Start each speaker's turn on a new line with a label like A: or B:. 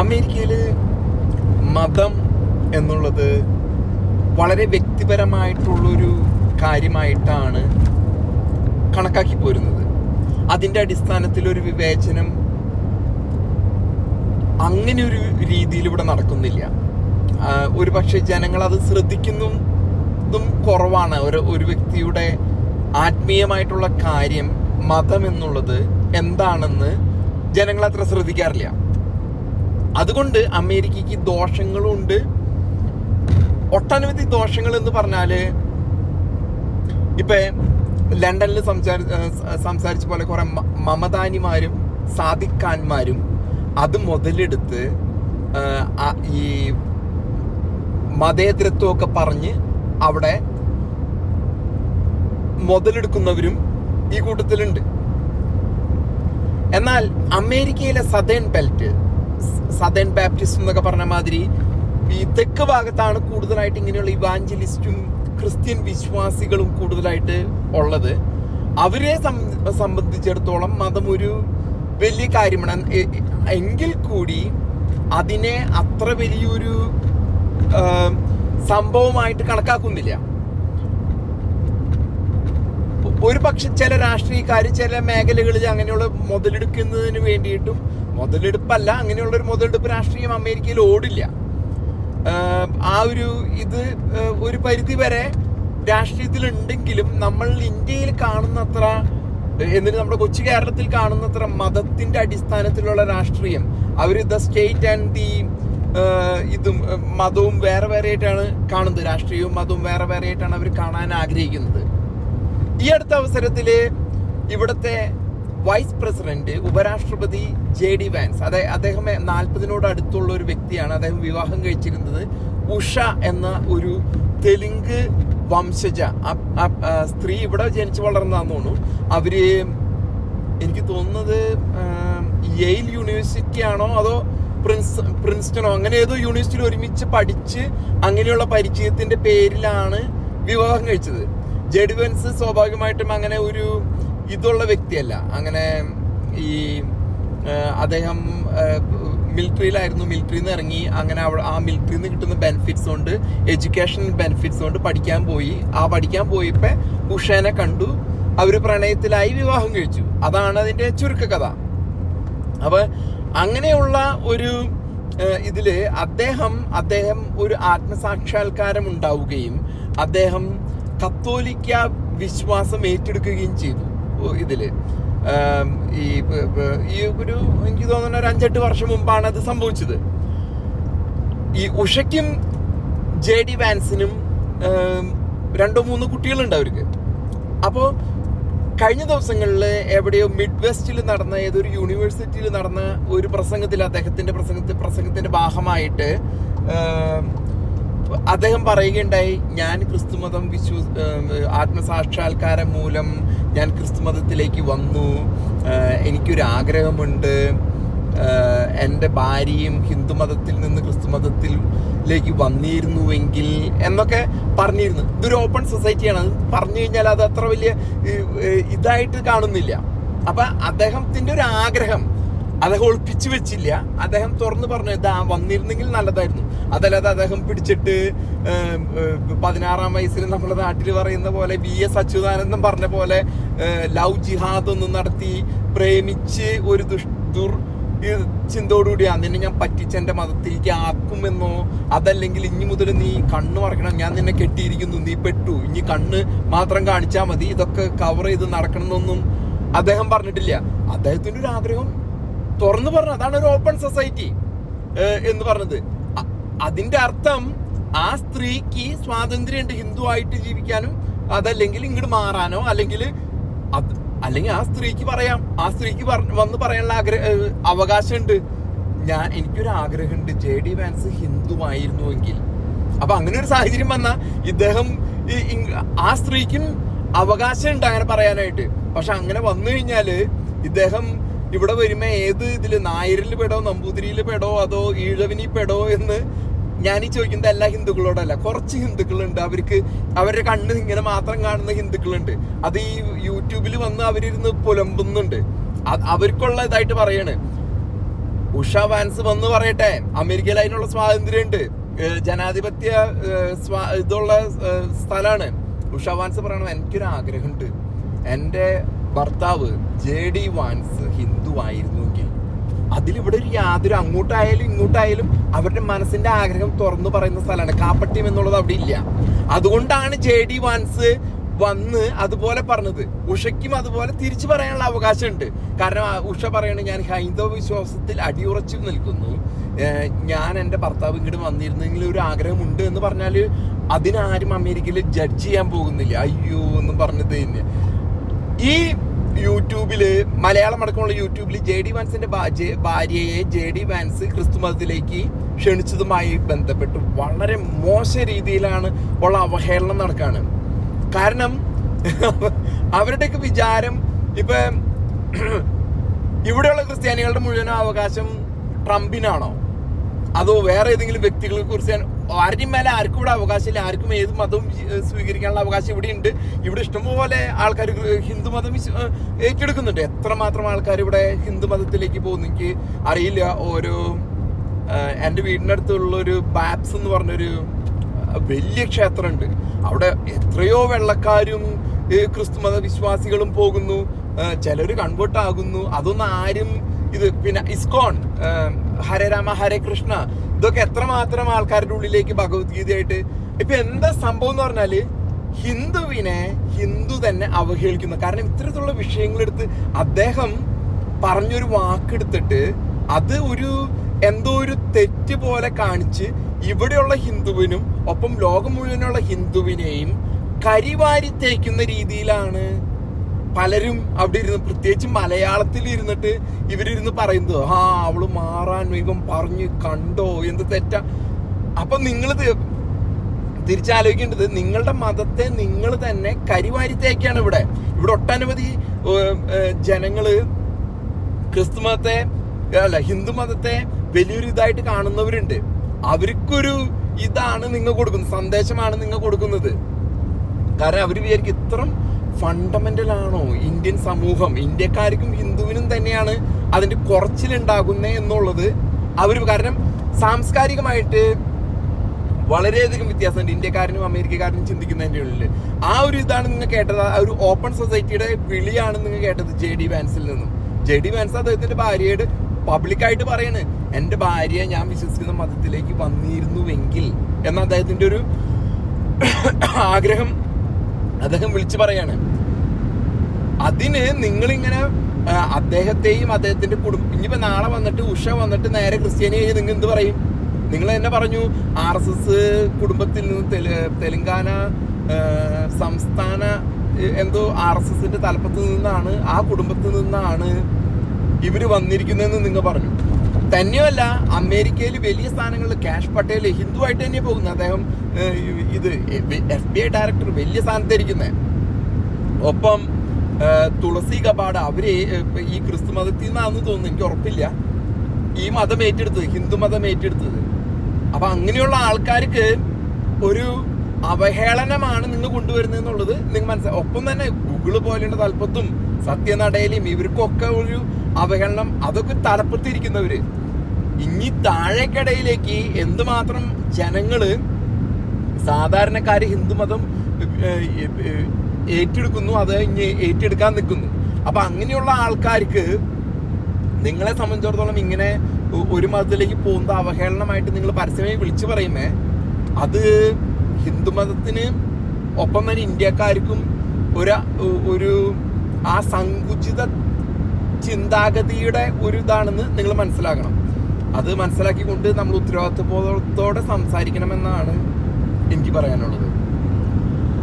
A: അമേരിക്കയിൽ മതം എന്നുള്ളത് വളരെ വ്യക്തിപരമായിട്ടുള്ളൊരു കാര്യമായിട്ടാണ് കണക്കാക്കി പോരുന്നത്. അതിന്റെ അടിസ്ഥാനത്തിൽ ഒരു വിവേചനം അങ്ങനെ ഒരു രീതിയിൽ ഇവിടെ നടക്കുന്നില്ല ഒരു പക്ഷേ ജനങ്ങൾ അത് ശ്രദ്ധിക്കുന്നതും കുറവാണ്. ഒരു ഒരു വ്യക്തിയുടെ ആത്മീയമായിട്ടുള്ള കാര്യം മതം എന്നുള്ളത് എന്താണെന്ന് ജനങ്ങൾ അത്ര ശ്രദ്ധിക്കാറില്ല. അതുകൊണ്ട് അമേരിക്കയ്ക്ക് ദോഷങ്ങളുണ്ട്. ഒട്ടനവധി ദോഷങ്ങൾ എന്ന് പറഞ്ഞാൽ ഇപ്പൊ ലണ്ടനിൽ സംസാരി സംസാരിച്ച പോലെ കുറെ മമതാനിമാരും സാദിഖാന്മാരും അത് മുതലെടുത്ത് ഈ മതേതരത്വമൊക്കെ പറഞ്ഞ് അവിടെ മുതലെടുക്കുന്നവരും ഈ കൂട്ടത്തിലുണ്ട്. എന്നാൽ അമേരിക്കയിലെ സദേൺ ബെൽറ്റ് സദേൺ ബാപ്റ്റിസ്റ്റ് എന്നൊക്കെ പറഞ്ഞ മാതിരി ഈ തെക്ക് ഭാഗത്താണ് കൂടുതലായിട്ട് ഇങ്ങനെയുള്ള ഇവാഞ്ചലിസ്റ്റും ക്രിസ്ത്യൻ വിശ്വാസികളും കൂടുതലായിട്ട് ഉള്ളത്. അവരെ സംബന്ധിച്ചിടത്തോളം മതം ഒരു വലിയ കാര്യമാണ്. എങ്കിൽ കൂടി അതിനെ അത്ര വലിയൊരു സംഭവമായിട്ട് കണക്കാക്കുന്നില്ല. ഒരു പക്ഷെ ചില രാഷ്ട്രീയക്കാർ ചില മേഖലകളിൽ അങ്ങനെയുള്ള മുതലെടുക്കുന്നതിന് വേണ്ടിയിട്ടും മുതലെടുപ്പല്ല അങ്ങനെയുള്ള ഒരു മുതലെടുപ്പ് രാഷ്ട്രീയം അമേരിക്കയിൽ ഓടില്ല. ആ ഒരു ഇത് ഒരു പരിധി വരെ രാഷ്ട്രീയത്തിൽ ഉണ്ടെങ്കിലും നമ്മൾ ഇന്ത്യയിൽ കാണുന്നത്ര എന്നിട്ട് നമ്മുടെ കൊച്ചു കേരളത്തിൽ കാണുന്നത്ര മതത്തിന്റെ അടിസ്ഥാനത്തിലുള്ള രാഷ്ട്രീയം അവർ ദ സ്റ്റേറ്റ് ആൻഡ് ദി ഇതും മതവും വേറെ വേറെ ആയിട്ടാണ് കാണുന്നത് രാഷ്ട്രീയവും മതവും വേറെ വേറെ ആയിട്ടാണ് അവർ കാണാൻ ആഗ്രഹിക്കുന്നത്. ഈ അടുത്ത അവസരത്തിൽ ഇവിടുത്തെ വൈസ് പ്രസിഡന്റ് ഉപരാഷ്ട്രപതി ജെ ഡി വാൻസ് അതെ അദ്ദേഹം നാൽപ്പതിനോട് അടുത്തുള്ള ഒരു വ്യക്തിയാണ്. അദ്ദേഹം വിവാഹം കഴിച്ചിരുന്നത് ഉഷ എന്ന ഒരു തെലുങ്ക് വംശജ. സ്ത്രീ ഇവിടെ ജനിച്ചു വളർന്നതാന്ന് തോന്നുന്നു. അവർ എനിക്ക് തോന്നുന്നത് യെയിൽ യൂണിവേഴ്സിറ്റി ആണോ അതോ പ്രിൻസ് പ്രിൻസ്റ്റണോ? അങ്ങനെ ഏതോ യൂണിവേഴ്സിറ്റിയിൽ ഒരുമിച്ച് പഠിച്ച് അങ്ങനെയുള്ള പരിചയത്തിന്റെ പേരിലാണ് വിവാഹം കഴിച്ചത്. ജെഡി വെൻസ് സ്വാഭാവികമായിട്ടും അങ്ങനെ ഒരു ഇതുള്ള വ്യക്തിയല്ല. അങ്ങനെ ഈ അദ്ദേഹം മിലിറ്ററിയിലായിരുന്നു. മിലിറ്ററിയിൽ നിന്ന് ഇറങ്ങി അങ്ങനെ ആ മിലിറ്ററിയിൽ നിന്ന് കിട്ടുന്ന ബെനിഫിറ്റ്സ് കൊണ്ട് എഡ്യൂക്കേഷൻ ബെനിഫിറ്റ്സ് കൊണ്ട് പഠിക്കാൻ പോയി. ആ പഠിക്കാൻ പോയപ്പോൾ ഉഷേനെ കണ്ടു. അവർ പ്രണയത്തിലായി വിവാഹം കഴിച്ചു. അതാണ് അതിന്റെ ചുരുക്കകഥ അപ്പൊ അങ്ങനെയുള്ള ഒരു ഇതിൽ അദ്ദേഹം അദ്ദേഹം ഒരു ആത്മസാക്ഷാത്കാരം ഉണ്ടാവുകയും അദ്ദേഹം കത്തോലിക്ക വിശ്വാസം ഏറ്റെടുക്കുകയും ചെയ്തു. ഇതിൽ. ഈ ഈ ഒരു എനിക്ക് തോന്നുന്ന ഒരു അഞ്ചെട്ട് വർഷം മുമ്പാണ് അത് സംഭവിച്ചത്. ഈ ഉഷയ്ക്കും ജെ ഡി വാൻസിനും രണ്ടോ മൂന്നോ കുട്ടികളുണ്ട് അവർക്ക്. അപ്പോൾ കഴിഞ്ഞ ദിവസങ്ങളിൽ എവിടെയോ മിഡ് വെസ്റ്റിൽ നടന്ന ഏതൊരു യൂണിവേഴ്സിറ്റിയിൽ നടന്ന ഒരു പ്രസംഗത്തിൽ അദ്ദേഹത്തിന്റെ പ്രസംഗത്തിൽ പ്രസംഗത്തിന്റെ ഭാഗമായിട്ട് അദ്ദേഹം പറയുകയുണ്ടായി ഞാൻ ക്രിസ്തുമതം വിശ്വ ഏം, ആത്മസാക്ഷാത്കാരം മൂലം ഞാൻ ക്രിസ്തുമതത്തിലേക്ക് വന്നു. ഏഹ്, എനിക്കൊരു ആഗ്രഹമുണ്ട് എന്റെ ഭാര്യയും ഹിന്ദു മതത്തിൽ നിന്ന് ക്രിസ്തുമതത്തിലേക്ക് വന്നിരുന്നുവെങ്കിൽ എന്നൊക്കെ പറഞ്ഞിരുന്നു. ഇതൊരു ഓപ്പൺ സൊസൈറ്റിയാണ്. അത് പറഞ്ഞു കഴിഞ്ഞാൽ അത് അത്ര വലിയ ഇതായിട്ട് കാണുന്നില്ല. അപ്പം അദ്ദേഹത്തിന്റെ ഒരു ആഗ്രഹം അദ്ദേഹം ഒളിപ്പിച്ചു വെച്ചില്ല. അദ്ദേഹം തുറന്നു പറഞ്ഞു ഇതാ വന്നിരുന്നെങ്കിൽ നല്ലതായിരുന്നു. അതല്ലാതെ അദ്ദേഹം പിടിച്ചിട്ട് പതിനാറാം വയസ്സിൽ നമ്മുടെ നാട്ടിൽ പറയുന്ന പോലെ വി എസ് അച്യുതാനന്ദൻ പറഞ്ഞ പോലെ ലവ് ജിഹാദ് ഒന്നും നടത്തി പ്രേമിച്ച് ഒരു ദുഷ്ദുർ ചിന്തയോടുകൂടി നിന്നെ ഞാൻ പറ്റിച്ച എന്റെ മതത്തിലേക്ക് ആക്കുമെന്നോ? അതല്ലെങ്കിൽ ഇനി മുതൽ നീ കണ്ണ് മറക്കണം. ഞാൻ നിന്നെ കെട്ടിയിരിക്കുന്നു. നീ പെട്ടു. ഇനി കണ്ണ് മാത്രം കാണിച്ചാൽ മതി. ഇതൊക്കെ കവർ ചെയ്ത് നടക്കണമെന്നൊന്നും അദ്ദേഹം പറഞ്ഞിട്ടില്ല. അദ്ദേഹത്തിന്റെ ഒരു ആഗ്രഹം തുറന്നു പറഞ്ഞു അതാണ് ഒരു ഓപ്പൺ സൊസൈറ്റി എന്ന് പറഞ്ഞത്. അതിന്റെ അർത്ഥം ആ സ്ത്രീക്ക് സ്വാതന്ത്ര്യമുണ്ട് ഹിന്ദു ആയിട്ട് ജീവിക്കാനും അതല്ലെങ്കിൽ ഇങ്ങോട്ട് മാറാനോ അല്ലെങ്കിൽ അല്ലെങ്കിൽ ആ സ്ത്രീക്ക് പറയാം. ആ സ്ത്രീക്ക് വന്ന് പറയാനുള്ള ആഗ്രഹ അവകാശമുണ്ട്. ഞാൻ എനിക്കൊരു ആഗ്രഹമുണ്ട് ജെ ഡി വാൻസ് ഹിന്ദുവായിരുന്നുവെങ്കിൽ അപ്പൊ അങ്ങനെ ഒരു സാഹചര്യം വന്നാൽ ഇദ്ദേഹം ആ സ്ത്രീക്കും അവകാശമുണ്ട് അങ്ങനെ പറയാനായിട്ട്. പക്ഷെ അങ്ങനെ വന്നു കഴിഞ്ഞാൽ ഇദ്ദേഹം ഇവിടെ വരുമ്പോ ഏത് ഇതിൽ നായരിൽ പെടോ നമ്പൂതിരിയിൽ പെടോ അതോ ഈഴവിനി പെടോ എന്ന് ഞാൻ ഈ ചോദിക്കുന്നത് എല്ലാ ഹിന്ദുക്കളോടല്ല. കുറച്ച് ഹിന്ദുക്കളുണ്ട്. അവർക്ക് അവരുടെ കണ്ണ് ഇങ്ങനെ മാത്രം കാണുന്ന ഹിന്ദുക്കളുണ്ട്. അത് ഈ യൂട്യൂബിൽ വന്ന് അവരിരുന്ന് പുലമ്പുന്നുണ്ട്. അവർക്കുള്ള ഇതായിട്ട് പറയാണ്. ഉഷ വാൻസ് വന്ന് പറയട്ടെ. അമേരിക്കയിൽ അതിനുള്ള സ്വാതന്ത്ര്യമുണ്ട്. ജനാധിപത്യ ഇതുള്ള സ്ഥലമാണ് ഉഷ വാൻസ് പറയണം എനിക്കൊരു ആഗ്രഹമുണ്ട് എന്റെ ഭർത്താവ് ജെ ഡി വാൻസ് ഹിന്ദു ആയിരുന്നുവെങ്കിൽ അതിലിവിടെ ഒരു യാതൊരു അങ്ങോട്ടായാലും ഇങ്ങോട്ടായാലും അവരുടെ മനസ്സിന്റെ ആഗ്രഹം തുറന്നു പറയുന്ന സ്ഥലമാണ്. കാപ്പട്യം എന്നുള്ളത് അവിടെ ഇല്ല. അതുകൊണ്ടാണ് ജെ ഡി വാൻസ് വന്ന് അതുപോലെ പറഞ്ഞത്. ഉഷയ്ക്കും അതുപോലെ തിരിച്ചു പറയാനുള്ള അവകാശമുണ്ട്. കാരണം ഉഷ പറയണ ഞാൻ ഹൈന്ദവ വിശ്വാസത്തിൽ അടിയുറച്ചു നിൽക്കുന്നു. ഞാൻ എന്റെ ഭർത്താവ് ഇങ്ങോട്ട് വന്നിരുന്നെങ്കിൽ ഒരു ആഗ്രഹമുണ്ട് എന്ന് പറഞ്ഞാൽ അതിനാരും അമേരിക്കയിൽ ജഡ്ജ് ചെയ്യാൻ പോകുന്നില്ല. അയ്യോ എന്ന് പറഞ്ഞത് തന്നെ. ഈ യൂട്യൂബിൽ മലയാളം അടക്കമുള്ള യൂട്യൂബിൽ ജെ ഡി വാൻസിന്റെ ഭാര്യയെ ജെ ഡി വാൻസ് ക്രിസ്തു മതത്തിലേക്ക് ക്ഷണിച്ചതുമായി ബന്ധപ്പെട്ട് വളരെ മോശ രീതിയിലാണ് ഉള്ള അവഹേളനം നടക്കാണ്. കാരണം അവരുടെയൊക്കെ വിചാരം ഇപ്പൊ ഇവിടെയുള്ള ക്രിസ്ത്യാനികളുടെ മുഴുവൻ അവകാശം ട്രംപിനാണോ? അതോ വേറെ ഏതെങ്കിലും വ്യക്തികളെ കുറിച്ച് ആരുടെയും മേലെ ആർക്കും ഇവിടെ അവകാശമില്ല. ആർക്കും ഏത് മതവും സ്വീകരിക്കാനുള്ള അവകാശം ഇവിടെ ഉണ്ട്. ഇവിടെ ഇഷ്ടംപോലെ ആൾക്കാർ ഹിന്ദു മതം ഏറ്റെടുക്കുന്നുണ്ട്. എത്രമാത്രം ആൾക്കാർ ഇവിടെ ഹിന്ദു മതത്തിലേക്ക് പോകുന്നു. എനിക്ക് അറിയില്ല. ഓരോ എന്റെ ഒരു ബാപ്സ് എന്ന് പറഞ്ഞൊരു വലിയ ക്ഷേത്രമുണ്ട്. അവിടെ എത്രയോ വെള്ളക്കാരും ക്രിസ്തു ക്രിസ്തുമത വിശ്വാസികളും പോകുന്നു ചിലർ കൺവേർട്ട് ആകുന്നു. അതൊന്നും ആരും ഇത് പിന്നെ ഇസ്കോൺ ഹരേ രാമ ഹരേ കൃഷ്ണ ഇതൊക്കെ എത്രമാത്രം ആൾക്കാരുടെ ഉള്ളിലേക്ക് ഭഗവത്ഗീതയായിട്ട്? ഇപ്പൊ എന്താ സംഭവം എന്ന് പറഞ്ഞാൽ ഹിന്ദുവിനെ ഹിന്ദു തന്നെ അവഹേളിക്കുന്നു. കാരണം ഇത്തരത്തിലുള്ള വിഷയങ്ങളെടുത്ത് അദ്ദേഹം പറഞ്ഞൊരു വാക്കെടുത്തിട്ട് അത് ഒരു എന്തോ ഒരു തെറ്റ് പോലെ കാണിച്ച് ഇവിടെയുള്ള ഹിന്ദുവിനും ഒപ്പം ലോകം മുഴുവനുള്ള ഹിന്ദുവിനെയും കരിവാരി തേക്കുന്ന രീതിയിലാണ് പലരും അവിടെ ഇരുന്ന് പ്രത്യേകിച്ച് മലയാളത്തിൽ ഇരുന്നിട്ട് ഇവരിരുന്ന് പറയുന്നത് ആ അവൾ മാറാൻ വേഗം പറഞ്ഞു കണ്ടോ? എന്ത് തെറ്റ? അപ്പൊ നിങ്ങൾ തിരിച്ചാലോചിക്കേണ്ടത് നിങ്ങളുടെ മതത്തെ നിങ്ങൾ തന്നെ കരിവാരി തേക്കാണ് ഇവിടെ. ഇവിടെ ഒട്ടനവധി ജനങ്ങൾ ക്രിസ്തു മതത്തെ അല്ല ഹിന്ദു മതത്തെ വലിയൊരു ഇതായിട്ട് കാണുന്നവരുണ്ട്. അവർക്കൊരു ഇതാണ് നിങ്ങൾ കൊടുക്കുന്നത് സന്ദേശമാണ് നിങ്ങൾ കൊടുക്കുന്നത്. കാരണം അവർ വിചാരിക്കും ഇത്രം ഫണ്ടമെന്റൽ ആണോ? ഇന്ത്യൻ സമൂഹം. ഇന്ത്യക്കാർക്കും ഹിന്ദുവിനും തന്നെയാണ് അതിന്റെ കുറച്ചിലുണ്ടാകുന്നത് എന്നുള്ളത് അവർ കാരണം. സാംസ്കാരികമായിട്ട് വളരെയധികം വ്യത്യാസമുണ്ട്. ഇന്ത്യക്കാരനും അമേരിക്കക്കാരനും ചിന്തിക്കുന്നതിന്റെ ഉള്ളിൽ ആ ഒരു ഇതാണ് നിങ്ങൾ കേട്ടത്. ആ ഒരു ഓപ്പൺ സൊസൈറ്റിയുടെ വിളിയാണ് നിങ്ങൾ കേട്ടത് ജെ ഡി വാൻസിൽ നിന്നും. ജെ ഡി വാൻസ് അദ്ദേഹത്തിന്റെ ഭാര്യയോട് പബ്ലിക്കായിട്ട് പറയാണ് എന്റെ ഭാര്യ ഞാൻ വിശ്വസിക്കുന്ന മതത്തിലേക്ക് വന്നിരുന്നുവെങ്കിൽ എന്ന അദ്ദേഹത്തിന്റെ ഒരു ആഗ്രഹം അദ്ദേഹം വിളിച്ചു പറയാണ്. അതിന് നിങ്ങളിങ്ങനെ അദ്ദേഹത്തെയും അദ്ദേഹത്തിന്റെ കുടുംബം ഇനിയിപ്പോ നാളെ വന്നിട്ട് ഉഷ വന്നിട്ട് നേരെ ക്രിസ്ത്യാനി കഴിഞ്ഞ് നിങ്ങൾ എന്ത് പറയും? നിങ്ങൾ തന്നെ പറഞ്ഞു ആർ എസ് എസ് കുടുംബത്തിൽ നിന്ന് തെലുങ്കാന സംസ്ഥാന എന്തോ ആർ എസ് എസിന്റെ തലപ്പത്ത് നിന്നാണ് ആ കുടുംബത്തിൽ നിന്നാണ് ഇവർ വന്നിരിക്കുന്നതെന്ന് നിങ്ങൾ പറഞ്ഞു. തന്നെയല്ല അമേരിക്കയിൽ വലിയ സ്ഥാനങ്ങളിൽ കാഷ് പട്ടേൽ ഹിന്ദു ആയിട്ട് തന്നെ പോകുന്നത് അദ്ദേഹം ഇത് എഫ് ബി ഐ ഡയറക്ടർ വലിയ സ്ഥാനത്തായിരിക്കുന്നത് ഒപ്പം തുളസി കപാട് അവർ ഈ ക്രിസ്തു മതത്തിൽ നിന്നാന്ന് തോന്നുന്നു. എനിക്ക് ഉറപ്പില്ല. ഈ മതം ഏറ്റെടുത്തത് ഹിന്ദു മതം ഏറ്റെടുത്തത്. അപ്പൊ അങ്ങനെയുള്ള ആൾക്കാർക്ക് ഒരു അവഹേളനമാണ് നിങ്ങൾ കൊണ്ടുവരുന്നത് എന്നുള്ളത് നിങ്ങൾ മനസ്സിലായി ഒപ്പം തന്നെ ഗൂഗിൾ പോലെയുള്ള തലപ്പത്തും സത്യനടയിലും ഇവർക്കൊക്കെ ഒരു അവഹേളനം അതൊക്കെ തലപ്പത്തിരിക്കുന്നവര്. ഇനി താഴേക്കടയിലേക്ക് എന്തുമാത്രം ജനങ്ങൾ സാധാരണക്കാർ ഹിന്ദുമതം ഏറ്റെടുക്കുന്നു അത് ഇനി ഏറ്റെടുക്കാൻ നിൽക്കുന്നു. അപ്പൊ അങ്ങനെയുള്ള ആൾക്കാർക്ക് നിങ്ങളെ സംബന്ധിച്ചിടത്തോളം ഇങ്ങനെ ഒരു മതത്തിലേക്ക് പോകുന്ന അവഹേളനമായിട്ട് നിങ്ങൾ പരസ്യമായി വിളിച്ചു പറയുമേ അത് ഹിന്ദുമതത്തിന് ഒപ്പം തന്നെ ഇന്ത്യക്കാർക്കും ഒരു ഒരു ആ സങ്കുചിത ചിന്താഗതിയുടെ ഒരു ഇതാണെന്ന് നിങ്ങൾ മനസ്സിലാക്കണം. അത് മനസ്സിലാക്കിക്കൊണ്ട് നമ്മൾ ഉത്തരവാദിത്വബോധത്തോടെ സംസാരിക്കണമെന്നാണ് എനിക്ക് പറയാനുള്ളത്.